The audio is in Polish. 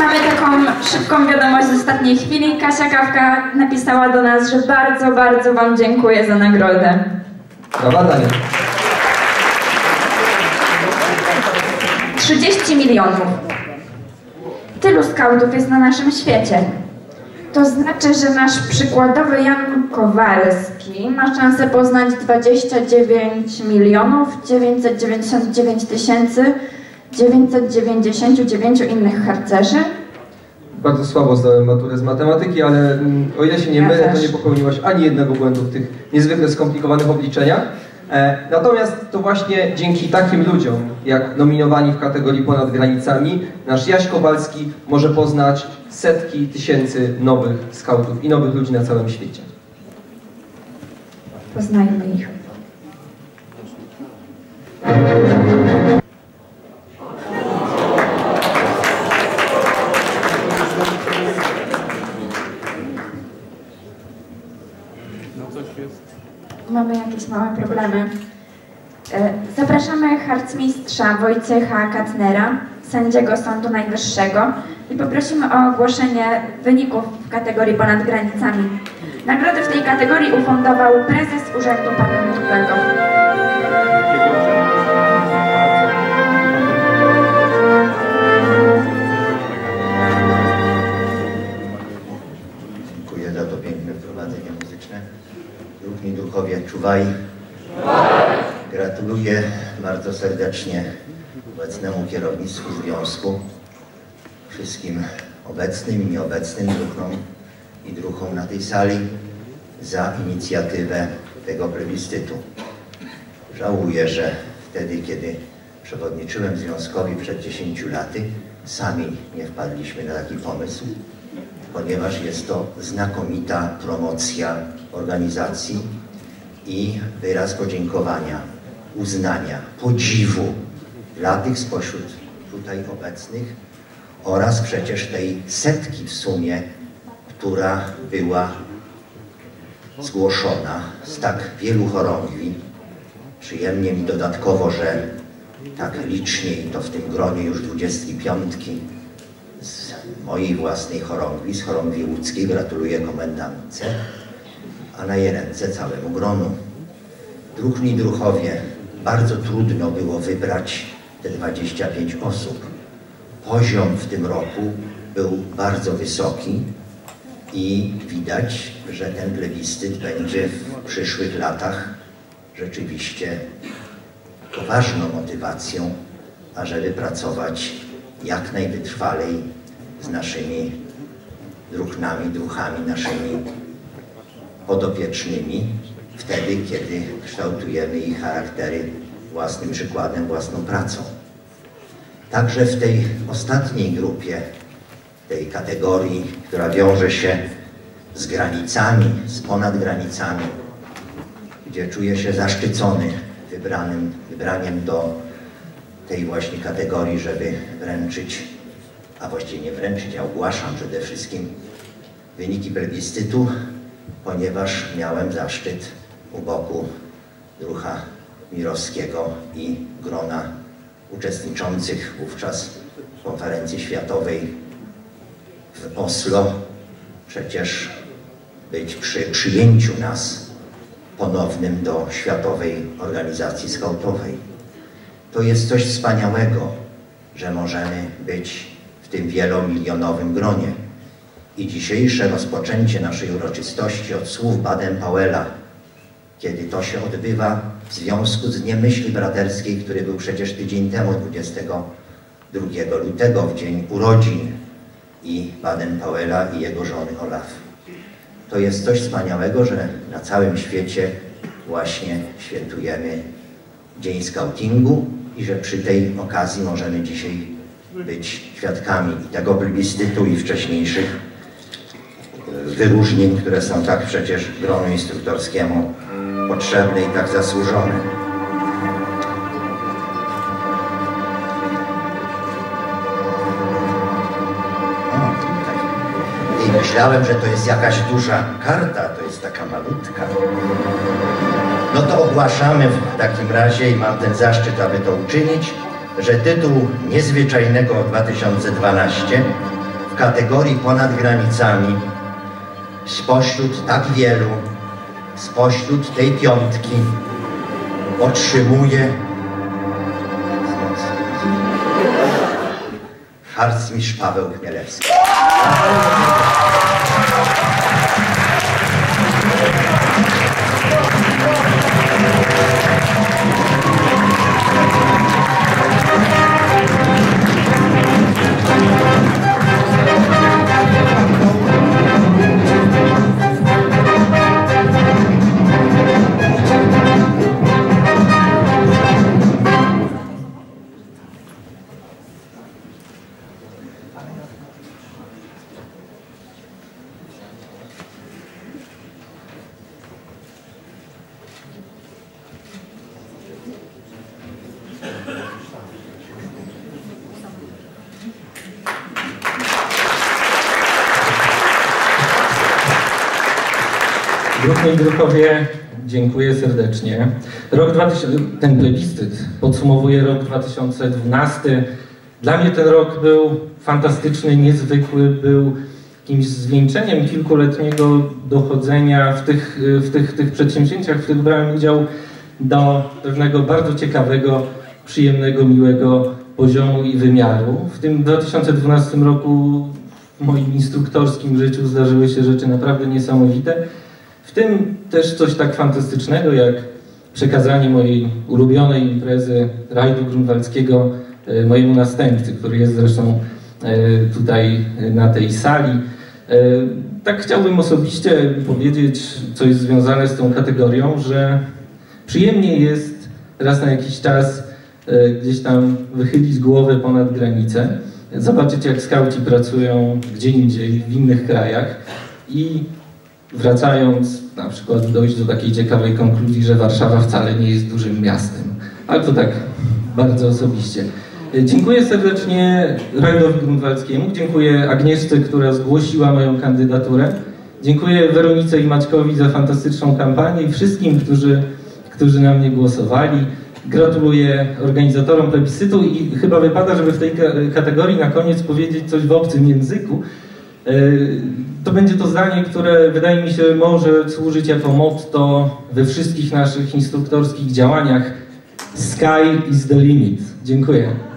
Mamy taką szybką wiadomość z ostatniej chwili. Kasia Kawka napisała do nas, że bardzo, bardzo Wam dziękuję za nagrodę. Brawa, Daniel. 30 milionów. Tylu skautów jest na naszym świecie. To znaczy, że nasz przykładowy Jan Kowalski ma szansę poznać 29 milionów 999 tysięcy 999 innych harcerzy. Bardzo słabo zdałem maturę z matematyki, ale mm, o ile się nie Ja mylę, to nie popełniłaś ani jednego błędu w tych niezwykle skomplikowanych obliczeniach. E, natomiast to właśnie dzięki takim ludziom, jak nominowani w kategorii ponad granicami, nasz Jaś Kowalski może poznać setki tysięcy nowych skautów i nowych ludzi na całym świecie. Poznajmy ich. Mamy jakieś małe problemy. E, Zapraszamy harcmistrza Wojciecha Katnera, sędziego Sądu Najwyższego i poprosimy o ogłoszenie wyników w kategorii ponad granicami. Nagrody w tej kategorii ufundował prezes Urzędu Pamiątkowego. Czuwaj. Gratuluję bardzo serdecznie obecnemu kierownictwu związku, wszystkim obecnym i nieobecnym druhnom i druhom na tej sali za inicjatywę tego plebiscytu. Żałuję, że wtedy, kiedy przewodniczyłem związkowi przed 10 laty, sami nie wpadliśmy na taki pomysł, ponieważ jest to znakomita promocja organizacji i wyraz podziękowania, uznania, podziwu dla tych spośród tutaj obecnych oraz przecież tej setki w sumie, która była zgłoszona z tak wielu chorągwi. Przyjemnie mi dodatkowo, że tak licznie i to w tym gronie już 25 z mojej własnej chorągwi, z chorągwi łódzkiej, gratuluję komendantce, a na jej ręce całemu gronu. Druhni druchowie, bardzo trudno było wybrać te 25 osób. Poziom w tym roku był bardzo wysoki i widać, że ten plebiscyt będzie w przyszłych latach rzeczywiście poważną motywacją, ażeby pracować jak najwytrwalej z naszymi druhnami, druchami, naszymi podopiecznymi, wtedy, kiedy kształtujemy ich charaktery własnym przykładem, własną pracą. Także w tej ostatniej grupie, tej kategorii, która wiąże się z granicami, z ponad granicami, gdzie czuję się zaszczycony wybranym, wybraniem do tej właśnie kategorii, żeby wręczyć, a właściwie nie wręczyć, ja ogłaszam przede wszystkim wyniki plebiscytu, ponieważ miałem zaszczyt u boku druha Mirowskiego i grona uczestniczących wówczas w konferencji światowej w Oslo przecież być przy przyjęciu nas ponownym do Światowej Organizacji Skautowej. To jest coś wspaniałego, że możemy być w tym wielomilionowym gronie. I dzisiejsze rozpoczęcie naszej uroczystości od słów Baden-Powella, kiedy to się odbywa w związku z Dniem Myśli Braterskiej, który był przecież tydzień temu, 22 lutego, w dzień urodzin i Baden-Powella i jego żony Olaf. To jest coś wspaniałego, że na całym świecie właśnie świętujemy Dzień Skautingu i że przy tej okazji możemy dzisiaj być świadkami tego plebiscytu i wcześniejszych wyróżnień, które są tak przecież gronu instruktorskiemu potrzebne i tak zasłużone. I myślałem, że to jest jakaś duża karta, to jest taka malutka. No to ogłaszamy w takim razie i mam ten zaszczyt, aby to uczynić, że tytuł niezwyczajnego 2012 kategorii ponad granicami spośród tak wielu, spośród tej piątki otrzymuje harcmistrz Paweł Chmielewski. Grupy i grupowie, dziękuję serdecznie. Rok 2000, ten plebiscyt podsumowuje rok 2012. Dla mnie ten rok był fantastyczny, niezwykły, był jakimś zwieńczeniem kilkuletniego dochodzenia w tych, w tych, tych przedsięwzięciach, w których brałem udział do pewnego bardzo ciekawego, przyjemnego, miłego poziomu i wymiaru. W tym 2012 roku w moim instruktorskim życiu zdarzyły się rzeczy naprawdę niesamowite. W tym też coś tak fantastycznego jak przekazanie mojej ulubionej imprezy rajdu grunwaldzkiego e, mojemu następcy, który jest zresztą e, tutaj na tej sali. E, tak chciałbym osobiście powiedzieć, co jest związane z tą kategorią, że przyjemnie jest raz na jakiś czas gdzieś tam wychylić głowę ponad granicę, zobaczyć jak skauci pracują gdzie indziej, w innych krajach i wracając na przykład dojść do takiej ciekawej konkluzji, że Warszawa wcale nie jest dużym miastem. Ale to tak bardzo osobiście. Dziękuję serdecznie Rajdowi Grunwaldzkiemu, dziękuję Agnieszce, która zgłosiła moją kandydaturę. Dziękuję Weronice i Maćkowi za fantastyczną kampanię i wszystkim, którzy, którzy na mnie głosowali. Gratuluję organizatorom plebiscytu i chyba wypada, żeby w tej kategorii na koniec powiedzieć coś w obcym języku. To będzie to zdanie, które wydaje mi się może służyć jako motto we wszystkich naszych instruktorskich działaniach. Sky is the limit. Dziękuję.